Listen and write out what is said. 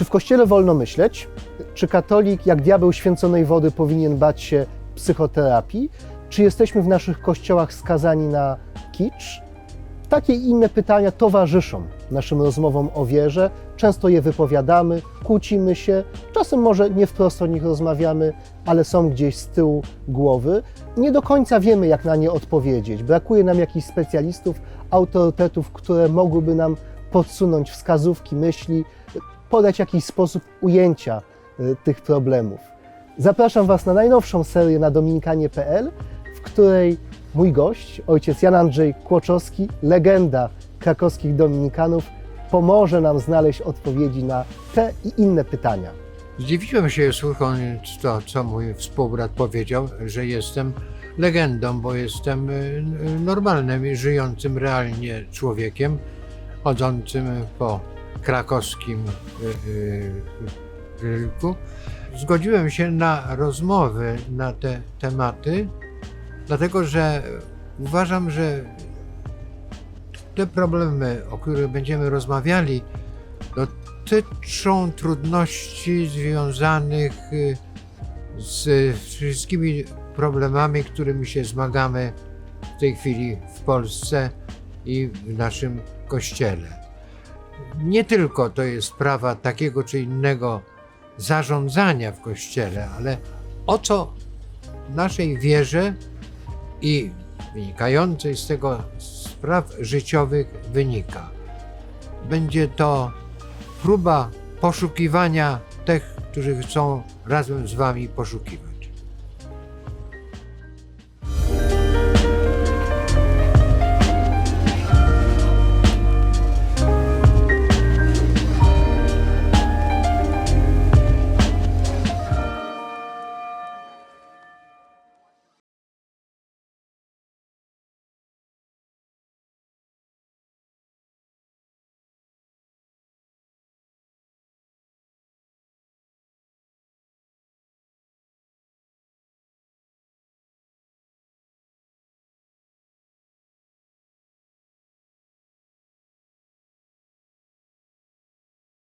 Czy w kościele wolno myśleć? Czy katolik, jak diabeł święconej wody, powinien bać się psychoterapii? Czy jesteśmy w naszych kościołach skazani na kicz? Takie i inne pytania towarzyszą naszym rozmowom o wierze. Często je wypowiadamy, kłócimy się, czasem może nie wprost o nich rozmawiamy, ale są gdzieś z tyłu głowy. Nie do końca wiemy, jak na nie odpowiedzieć. Brakuje nam jakichś specjalistów, autorytetów, które mogłyby nam podsunąć wskazówki, myśli, podać jakiś sposób ujęcia y, tych problemów. Zapraszam Was na najnowszą serię na dominikanie.pl, w której mój gość, ojciec Jan Andrzej Kłoczowski, legenda krakowskich dominikanów, pomoże nam znaleźć odpowiedzi na te i inne pytania. Zdziwiłem się słuchając to, co mój współbrat powiedział, że jestem legendą, bo jestem y, normalnym i żyjącym realnie człowiekiem, chodzącym po krakowskim y, y, rynku. Zgodziłem się na rozmowy na te tematy, dlatego że uważam, że te problemy, o których będziemy rozmawiali, dotyczą trudności związanych y, z wszystkimi problemami, którymi się zmagamy w tej chwili w Polsce i w naszym kościele. Nie tylko to jest sprawa takiego czy innego zarządzania w kościele, ale o co naszej wierze i wynikającej z tego spraw życiowych wynika. Będzie to próba poszukiwania tych, którzy chcą razem z Wami poszukiwać.